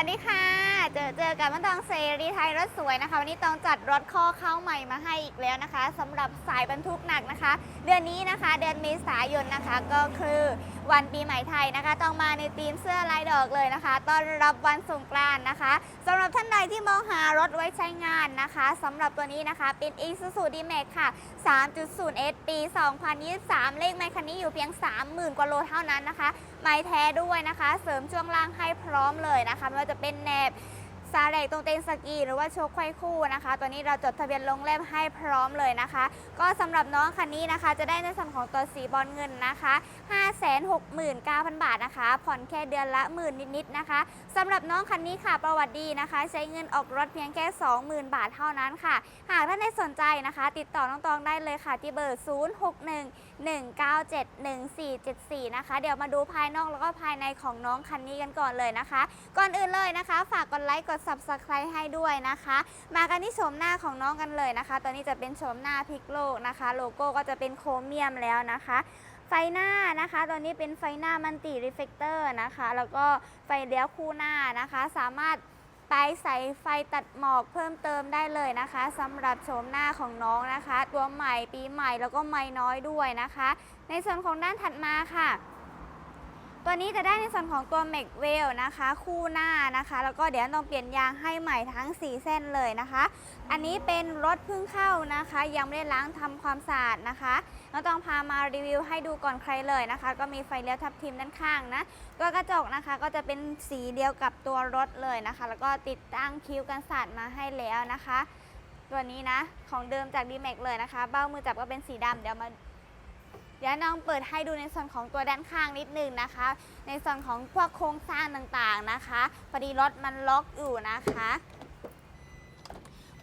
วัสดีค่ะ เจอเจอกับมันตองเซรีไทยรถสวยนะคะ วันนี้ตองจัดรถข้อเข้าใหม่มาให้อีกแล้วนะคะสำหรับสายบรรทุกหนักนะคะ เดือนนี้นะคะ เดือนเมษายนนะคะก็คือ วันปีใหม่ไทยนะคะ ต้องมาในธีมเสื้อลายดอกเลยนะคะ ต้อนรับวันสงกรานต์นะคะสำหรับท่านใดที่มองหารถไว้ใช้งานนะคะสำหรับตัวนี้นะคะ เป็น Isuzu D-Max ค่ะ 3.0S ปี 2023 เลขไมค์คันนี้อยู่เพียง 30,000 กว่าโลเท่านั้นนะคะ ไม้แท้ด้วยนะคะ เสริมช่วงล่างให้พร้อมเลยนะคะไม่ว่าจะเป็นแหนบ ซาเรกตรงเตงสกีหรือว่าโชคไขว้คู่นะคะ ตัวนี้เราจดทะเบียนลงเล่มให้พร้อมเลยนะคะ ก็สำหรับน้องคันนี้นะคะ จะได้ในส่วนของตัวสีบอลเงินนะคะ 569,000 บาทนะคะ ผ่อนแค่เดือนละหมื่นนิดๆนะคะสำหรับน้องคันนี้ค่ะประวัติดีนะคะ ใช้เงินออกรถเพียงแค่ 20,000 บาทเท่านั้นค่ะ หากท่านใดสนใจนะคะ ติดต่อน้องตองได้เลยค่ะที่เบอร์ 0611971474 นะคะ เดี๋ยวมาดูภายนอกแล้วก็ภายในของน้องคันนี้กันก่อนเลยนะคะ ก่อนอื่นเลยนะคะ ฝากกดไลค์กด subscribe ให้ด้วยนะคะ มากันที่โฉมหน้าของน้องกันเลยนะคะ ตอนนี้จะเป็นโฉมหน้าพลิกโลกนะคะ โลโก้ก็จะเป็นโครเมียมแล้วนะคะไฟหน้านะคะ ตอนนี้เป็นไฟหน้ามันติรีเฟกเตอร์นะคะ แล้วก็ไฟเลี้ยวคู่หน้านะคะ สามารถไปใส่ไฟตัดหมอกเพิ่มเติมได้เลยนะคะสำหรับโฉมหน้าของน้องนะคะ ตัวใหม่ปีใหม่แล้วก็ไม่น้อยด้วยนะคะ ในส่วนของด้านถัดมาค่ะ ตัวนี้จะได้ในส่วนของตัว m a c w e l l นะคะ คู่หน้านะคะ แล้วก็เดี๋ยวต้องเปลี่ยนยางให้ใหม่ทั้ง 4 เส้นเลยนะคะ อันนี้เป็นรถเพิ่งเข้านะคะ ยังไม่ได้ล้างทำความสะอาดนะคะเราต้องพามารีวิวให้ดูก่อนใครเลยนะคะ ก็มีไฟเลี้ยวทับทิมด้านข้างนะตัวกระจกนะคะก็จะเป็นสีเดียวกับตัวรถเลยนะคะ แล้วก็ติดตั้งคิ้วกันสาดมาให้แล้วนะคะ ตัวนี้นะของเดิมจาก d m a x เลยนะคะ เบ้ามือจับก็เป็นสีดำเดี๋ยวมา เดี๋ยวน้องเปิดให้ดูในส่วนของตัวด้านข้างนิดนึงนะคะ ในส่วนของพวกโครงสร้างต่างๆนะคะพอดีรถมันล็อกอยู่นะคะ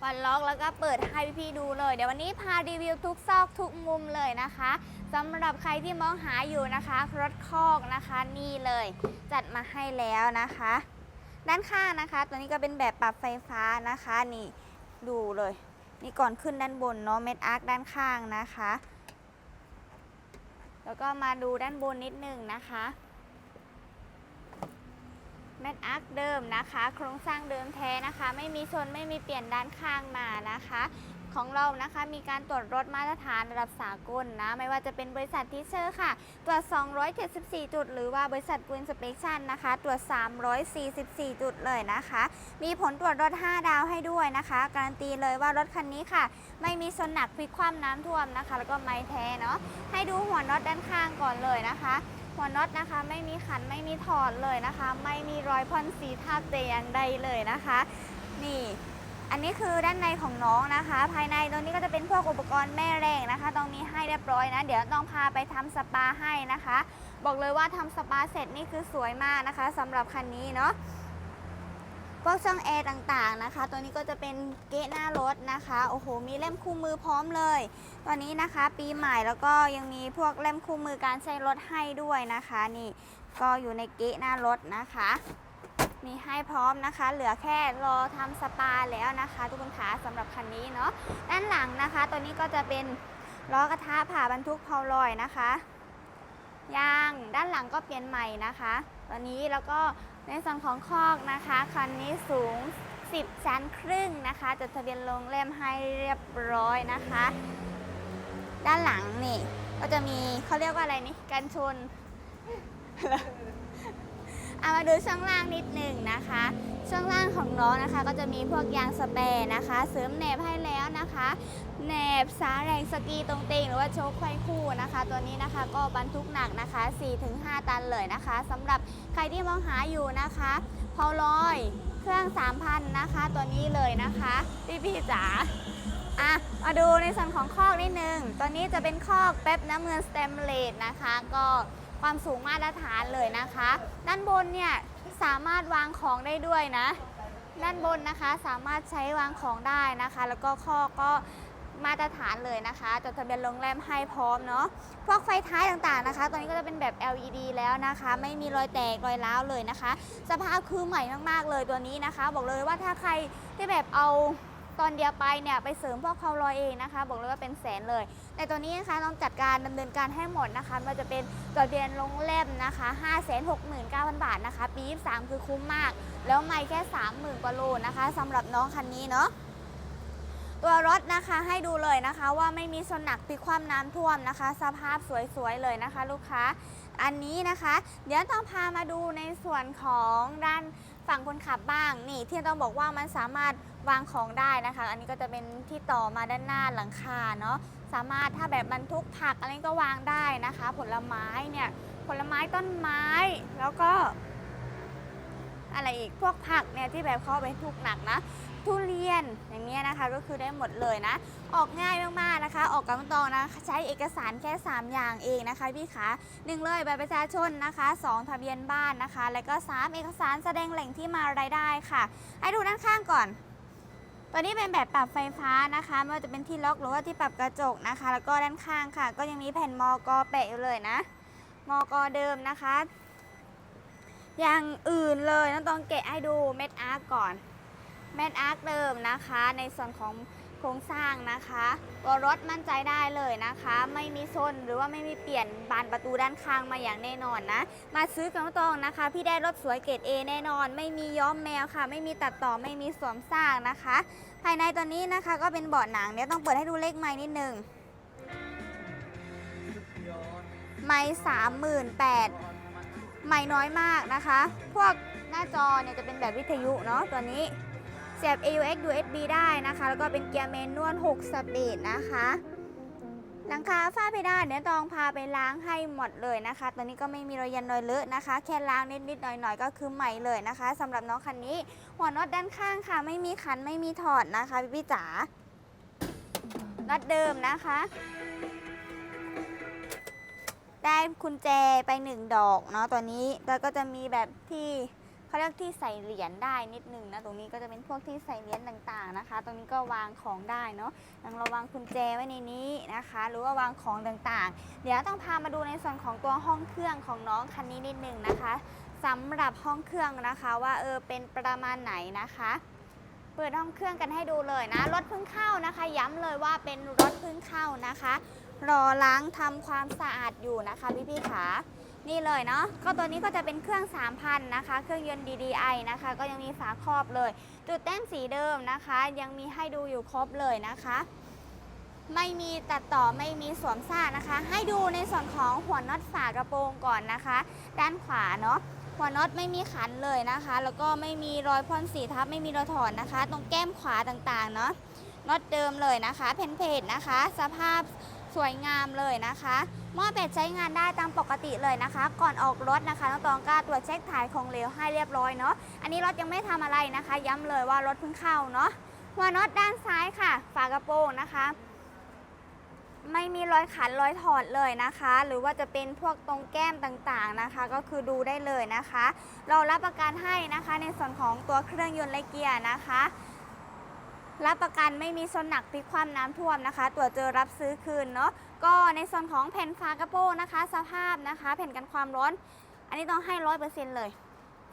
วันล็อกแล้วก็เปิดให้พี่ๆดูเลย เดี๋ยววันนี้พารีวิวทุกซอกทุกมุมเลยนะคะสำหรับใครที่มองหาอยู่นะคะรถคอกนะคะนี่เลย จัดมาให้แล้วนะคะ ด้านข้างนะคะ ตัวนี้ก็เป็นแบบปรับไฟฟ้านะคะนี่ดูเลย นี่ก่อนขึ้นด้านบนเนาะเม็ดอาร์คด้านข้างนะคะ แล้วก็มาดูด้านบนนิดหนึ่งนะคะแมทอาร์คเดิมนะคะ โครงสร้างเดิมแท้นะคะ ไม่มีชนไม่มีเปลี่ยนด้านข้างมานะคะ ของเรานะคะ มีการตรวจรถมาตรฐานระดับสากลนะ ไม่ว่าจะเป็นบริษัททิเชอร์ค่ะ ตรวจ 274 จุด หรือว่าบริษัทกุนสเปคชันนะคะ ตรวจ 344 จุดเลยนะคะ มีผลตรวจรถ 5 ดาวให้ด้วยนะคะ การันตีเลยว่ารถคันนี้ค่ะ ไม่มีชนหนักพลิกคว่ำน้ำท่วมนะคะ แล้วก็ไม้แท้เนาะให้ดูหัวน็อตด้านข้างก่อนเลยนะคะหัวน็อตนะคะไม่มีขันไม่มีถอดเลยนะคะ ไม่มีรอยพ่นสีทาบเตอย่างใดเลยนะคะ นี่ อันนี้คือด้านในของน้องนะคะ ภายในตรงนี้ก็จะเป็นพวกอุปกรณ์แม่แรงนะคะต้องมีให้เรียบร้อยนะ เดี๋ยวต้องพาไปทำสปาให้นะคะ บอกเลยว่าทำสปาเสร็จนี่คือสวยมากนะคะสำหรับคันนี้เนาะพวกช่องแอร์ต่างๆนะคะ ตัวนี้ก็จะเป็นเกะหน้ารถนะคะ โอ้โห มีเล่มคู่มือพร้อมเลย ตอนนี้นะคะ ปีใหม่แล้วก็ยังมีพวกเล่มคู่มือการใช้รถให้ด้วยนะคะ นี่ก็อยู่ในเกะหน้ารถนะคะ มีให้พร้อมนะคะ เหลือแค่รอทำสปาแล้วนะคะ ทุกคนคะสำหรับคันนี้เนาะด้านหลังนะคะ ตัวนี้ก็จะเป็นล้อกระทะผ่าบรรทุกเพาลอยนะคะยางด้านหลังก็เปลี่ยนใหม่นะคะตอนนี้แล้วก็ในส่วนของคอกนะคะคันนี้สูง 10 ชั้นครึ่งนะคะจดทะเบียนลงเล่มให้เรียบร้อยนะคะ ด้านหลังนี่ก็จะมีเขาเรียกว่าอะไรนี่กันชน เอามาดูช่วงล่างนิดหนึ่งนะคะ ช่วงล่างของน้องนะคะ ก็จะมีพวกยางสเปร์นะคะ เสริมแหนบให้แล้วนะคะแหนบสาแรงสกีตรงเตงหรือว่าโชคไขว้คู่นะคะ ตัวนี้นะคะก็บรรทุกหนักนะคะ 4-5 ตันเลยนะคะสำหรับใครที่มองหาอยู่นะคะพอลอยเครื่อง 3,000 นะคะ ตัวนี้เลยนะคะพี่พี่จ๋าอะมาดูในส่วนของคอกนิดนึง ตัวนี้จะเป็นคอกแป๊บน้ำเงินสเตมเลสนะคะ ก็ ความสูงมาตรฐานเลยนะคะ ด้านบนเนี่ยสามารถวางของได้ด้วยนะ ด้านบนนะคะสามารถใช้วางของได้นะคะ แล้วก็ข้อก็มาตรฐานเลยนะคะจดทะเบียนโรงแรมให้พร้อมเนาะพวกไฟท้ายต่างๆนะคะ ตอนนี้ก็จะเป็นแบบ LED แล้วนะคะ ไม่มีรอยแตกรอยร้าวเลยนะคะ สภาพคือใหม่มากๆเลยตัวนี้นะคะ บอกเลยว่าถ้าใครที่แบบเอา ตอนเดียวไปเนี่ยไปเสริมพวกเขาลอยเองนะคะ บอกเลยว่าเป็นแสนเลย แต่ตัวนี้นะคะต้องจัดการดำเนินการให้หมดนะคะมันจะเป็นจดเบียนลงเล่มนะคะ5 6 9 0 0 0 บาทนะคะ ปี 23 คือคุ้มมาก แล้วไม่แค่ 30,000กว่าโลนะคะสำหรับน้องคันนี้เนาะตัวรถนะคะให้ดูเลยนะคะว่าไม่มีชนหนักพลิกคว่ำน้ำท่วมนะคะ สภาพสวยๆเลยนะคะ ลูกค้าอันนี้นะคะ เดี๋ยวต้องพามาดูในส่วนของด้านฝั่งคนขับบ้างนี่ที่ต้องบอกว่ามันสามารถ วางของได้นะคะ อันนี้ก็จะเป็นที่ต่อมาด้านหน้าหลังคาเนาะสามารถถ้าแบบบรรทุกผักอะไรก็วางได้นะคะ ผลไม้เนี่ยผลไม้ต้นไม้แล้วก็ อะไรอีกพวกผักเนี่ยที่แบบเขาไปทุกหนักนะทุเรียนอย่างเงี้ยนะคะก็คือได้หมดเลยนะ ออกง่ายมากๆนะคะ ออกกำลังตองนะใช้เอกสารแค่ 3 อย่างเองนะคะพี่ขาหนึ่งเลยใบประชาชนนะคะสองทะเบียนบ้านนะคะ แล้วก็ 3 เอกสารแสดงแหล่งที่มารายได้ค่ะ ให้ดูด้านข้างก่อน ตัวนี้เป็นแบบปรับไฟฟ้านะคะไม่ว่าจะเป็นที่ล็อกหรือว่าที่ปรับกระจกนะคะ แล้วก็ด้านข้างค่ะ ก็ยังมีแผ่นมอกแปะอยู่เลยนะมอกเดิมนะคะ อย่างอื่นเลยน้องต้องแกะให้ดูเม็ดอาร์กก่อนเม็ดอาร์กเดิมนะคะ ในส่วนของ ครงสร้างนะคะตัวรถมั่นใจได้เลยนะคะ ไม่มีซนหรือว่าไม่มีเปลี่ยนบานประตูด้านข้างมาอย่างแน่นอนนะ มาซื้อกับน้องตองนะคะ พี่ได้รถสวยเกรด A แน่นอน ไม่มีย้อมแมวค่ะ ไม่มีตัดต่อไม่มีสวมสร้างนะคะ ภายในตัวนี้นะคะก็เป็นเบาะหนังเดี๋ยวต้องเปิดให้ดูเลขไม้นิดนึงไม้สามหมื่นแปดไม้น้อยมากนะคะ พวกหน้าจอเนี่ยจะเป็นแบบวิทยุเนาะตัวนี้ เสียบ AUX USB ได้นะคะ แล้วก็เป็นเกียร์เมนนวล6สปีดนะคะ หลังคาฝ้าเพดานเดี๋ยวตองพาไปล้างให้หมดเลยนะคะตัวนี้ก็ไม่มีรอยยันรอยเลอะนะคะ แค่ล้างนิดๆหน่อยๆ ก็คือใหม่เลยนะคะสำหรับน้องคันนี้ หัวน็อตด้านข้างค่ะ ไม่มีขันไม่มีถอดนะคะพี่พี่จ๋าน็อตเดิมนะคะได้กุญแจไปหนึ่งดอกเนาะตัวนี้แล้วก็จะมีแบบที่ เขาเรียกที่ใส่เหรียญได้นิดนึงนะตรงนี้ก็จะเป็นพวกที่ใส่เหรียญต่างๆนะคะ ตรงนี้ก็วางของได้เนาะยังเราวางกุญแจไว้ในนี้นะคะ หรือว่าวางของต่างๆ เดี๋ยวต้องพามาดูในส่วนของตัวห้องเครื่องของน้องคันนี้นิดนึงนะคะสำหรับห้องเครื่องนะคะว่าเออเป็นประมาณไหนนะคะเปิดห้องเครื่องกันให้ดูเลยนะ รถเพิ่งเข้านะคะ ย้ำเลยว่าเป็นรถเพิ่งเข้านะคะ รอล้างทำความสะอาดอยู่นะคะพี่ๆขา นี่เลยเนาะก็ตัวนี้ก็จะเป็นเครื่อง 3,000 นะคะ เครื่องยนต์ DDI นะคะ ก็ยังมีฝาครอบเลย จุดแต้มสีเดิมนะคะ ยังมีให้ดูอยู่ครบเลยนะคะ ไม่มีตัดต่อไม่มีสวมซ่านะคะ ให้ดูในส่วนของหัวน็อตฝากระโปรงก่อนนะคะ ด้านขวาเนาะหัวน็อตไม่มีขันเลยนะคะ แล้วก็ไม่มีรอยพ่นสีทับไม่มีรอยถอนนะคะ ตรงแก้มขวาต่างๆเนาะน็อตเดิมเลยนะคะ เพนเพจนะคะ สภาพ สวยงามเลยนะคะหม้อเป็ดใช้งานได้ตามปกติเลยนะคะ ก่อนออกรถนะคะน้องตองก็ตรวจเช็คถ่ายของเหลวให้เรียบร้อยเนาะอันนี้รถยังไม่ทำอะไรนะคะ ย้ำเลยว่ารถเพิ่งเข้าเนาะหัวน็อตด้านซ้ายค่ะ ฝากระโปรงนะคะ ไม่มีรอยขันรอยถอดเลยนะคะ หรือว่าจะเป็นพวกตรงแก้มต่างๆนะคะ ก็คือดูได้เลยนะคะ เรารับประกันให้นะคะในส่วนของตัวเครื่องยนต์และเกียร์นะคะ รับประกันไม่มีซนหนักพลิกคว่ำน้ำท่วมนะคะตรวจเจอรับซื้อคืนเนาะก็ในส่วนของแผ่นฝากระโปรงนะคะ สภาพนะคะ แผ่นกันความร้อน อันนี้ต้องให้ร้อยเปอร์เซ็นต์เลย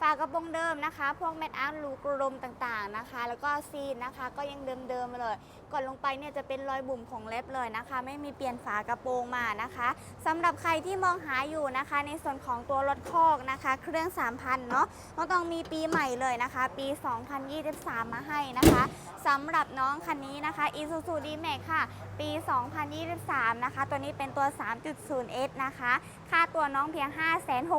ฝากระโปรงเดิมนะคะ พวกเม็ดอาร์ตรูกลมต่างๆนะคะ แล้วก็ซีนนะคะ ก็ยังเดิมๆเลย ก่อนลงไปเนี่ยจะเป็นรอยบุ่มของเล็บเลยนะคะ ไม่มีเปลี่ยนฝากระโปรงมานะคะสำหรับใครที่มองหาอยู่นะคะ ในส่วนของตัวรถคอกนะคะ เครื่อง 3,000 เนาะก็ต้องมีปีใหม่เลยนะคะ ปี 2023 มาให้นะคะสำหรับน้องคันนี้นะคะ Isuzu D-Max ค่ะ ปี 2023 นะคะ ตัวนี้เป็นตัว 3.0S นะคะ ค่าตัวน้องเพียง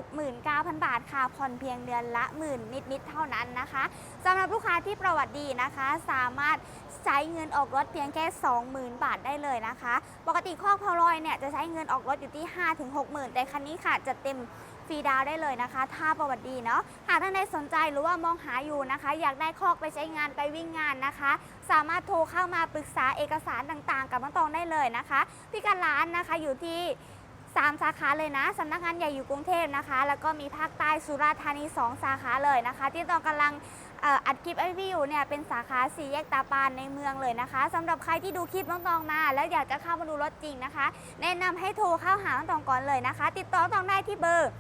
569,000 บาทค่ะ ผ่อนเพียงเดือนละหมื่นนิด ๆ เท่านั้นนะคะสำหรับลูกค้าที่ประวัติดีนะคะ สามารถใช้เงินออกรถเพียงแค่ 20,000 บาทได้เลยนะคะ ปกติคอกพอลอยเนี่ยจะใช้เงินออกรถอยู่ที่ 5-60,000 แต่คันนี้ค่ะจะเต็มฟรีดาวได้เลยนะคะ ถ้าประวัติดีเนาะ หากท่านใดสนใจหรือว่ามองหาอยู่นะคะ อยากได้คอกไปใช้งานไปวิ่งงานนะคะ สามารถโทรเข้ามาปรึกษาเอกสารต่างๆ กับน้องตองได้เลยนะคะพี่การร้านนะคะอยู่ที่3 สาขาเลยนะสำนักงานใหญ่อยู่กรุงเทพนะคะ แล้วก็มีภาคใต้สุราษฎร์ธานี 2 สาขาเลยนะคะ ที่ตองกำลัง อัดคลิปไอพี่อยู่เนี่ยเป็นสาขาสี่แยกตาปานในเมืองเลยนะคะสำหรับใครที่ดูคลิปน้องตองมา แล้วอยากจะเข้ามาดูรถจริงนะคะ แนะนำให้โทรเข้าหาน้องตองก่อนเลยนะคะ ติดต่อน้องตองได้ที่เบอร์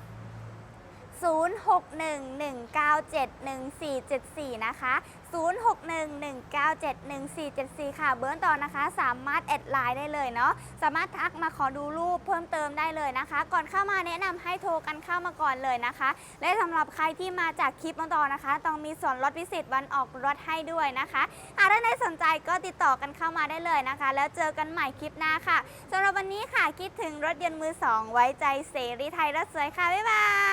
0611971474 นะคะ 0611971474 ค่ะ เบื้อร์ต่อนะคะ สามารถแอดไลน์ได้เลยเนาะ สามารถทักมาขอดูรูปเพิ่มเติมได้เลยนะคะ ก่อนเข้ามาแนะนำให้โทรกันเข้ามาก่อนเลยนะคะ และสำหรับใครที่มาจากคลิปมาต่อนะคะ ต้องมีส่วนลดพิเศษวันออกรถให้ด้วยนะคะหากท่านใดสนใจก็ติดต่อกันเข้ามาได้เลยนะคะ แล้วเจอกันใหม่คลิปหน้าค่ะสำหรับวันนี้ค่ะคิดถึงรถยนต์มือสองไว้ใจเสรีไทยรถสวยค่ะบ๊ายบาย